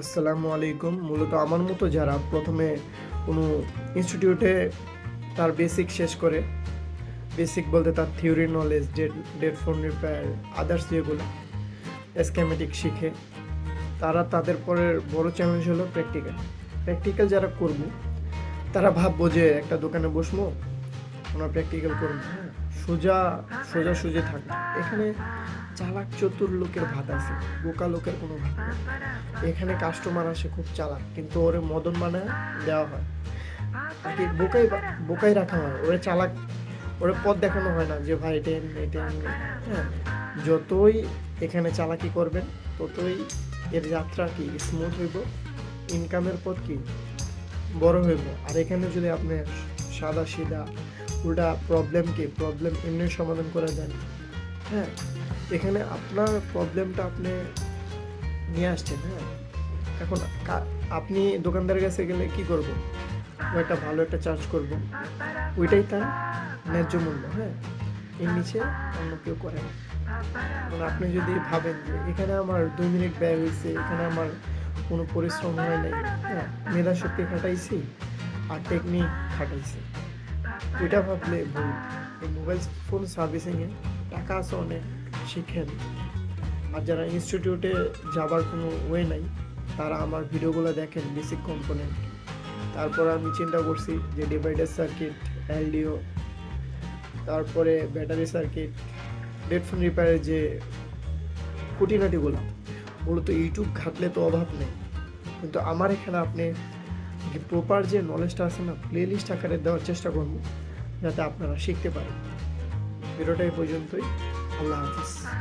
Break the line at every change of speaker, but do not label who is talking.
আসসালামু আলাইকুম। মূলত আমার মতো যারা প্রথমে কোনো ইনস্টিটিউটে তার বেসিক শেষ করে বেসিক বলতে তার theory knowledge date date phone repair others যেগুলো স্ক্যামেটিক শিখে, তারা তাদের পরের বড় চ্যালেঞ্জ হলো প্র্যাকটিক্যাল প্র্যাকটিক্যাল যারা করব, তারা ভাববো যে একটা দোকানে বসবো আমরা প্র্যাকটিক্যাল হ্যাঁ সোজা সোজা সুজে থাকবে এখানে চালাক চতুর লোকের ভাত আছে, বোকা লোকের কোনো ভাত নেই। এখানে কাস্টমার আসে খুব চালাক, কিন্তু ওরে মদন মানে দেওয়া হয়। আর কি বোকাই বোকাই রাখা হয়। ওরে চালাক, ওরে পথ দেখানো হয় না যে ভাই এটা এমনি এটা এমনি হ্যাঁ যতই এখানে চালাকি করবেন, ততই এর যাত্রা কি স্মুথ হইব? ইনকামের পথ কি? বড় হইব। আর এখানে যদি আপনি সাদা সিধা উল্টা প্রবলেমকে প্রবলেম এমনি সমাধান করে দেন হ্যাঁ এখানে আপনার প্রবলেমটা আপনি নিয়ে আসছেন হ্যাঁ? এখন আপনি দোকানদারের কাছে গেলে কি করব? একটা ভালো একটা চার্জ করব। ওইটাই তার ন্যায্য মূল্য হ্যাঁ? এর নিচে অন্য কেউ করে না। মানে আপনি যদি ভাবেন যে এখানে আমার দুই মিনিট ব্যয় হয়েছে, এখানে আমার কোনো পরিশ্রম হয় নাই হ্যাঁ? মেধা শক্তি খাটাইছি আর টেকনিক খাটাইছি। ওইটা ভাবলে ভুল এই মোবাইল ফোন সার্ভিসিংয়ে টাকা আছে অনেক শিখেন আর যারা ইনস্টিটিউটে যাবার কোনো ওয়ে নাই তারা আমার ভিডিওগুলো দেখেন বেসিক কম্পোনেন্ট তারপর আমি চিন্তা করছি যে ডিভাইডার সার্কিট এলডিও তারপরে ব্যাটারি সার্কিট হেডফোন রিপেয়ারের যে খুঁটিনাটিগুলো মূলত ইউটিউব ঘাটলে তো অভাব নেই। কিন্তু আমার এখানে আপনি প্রপার যে নলেজটা আছে না প্লে লিস্ট আকারে দেওয়ার চেষ্টা করব, যাতে আপনারা শিখতে পারেন। ভিডিওটা এই পর্যন্তই। আল্লাহ হাফিজ।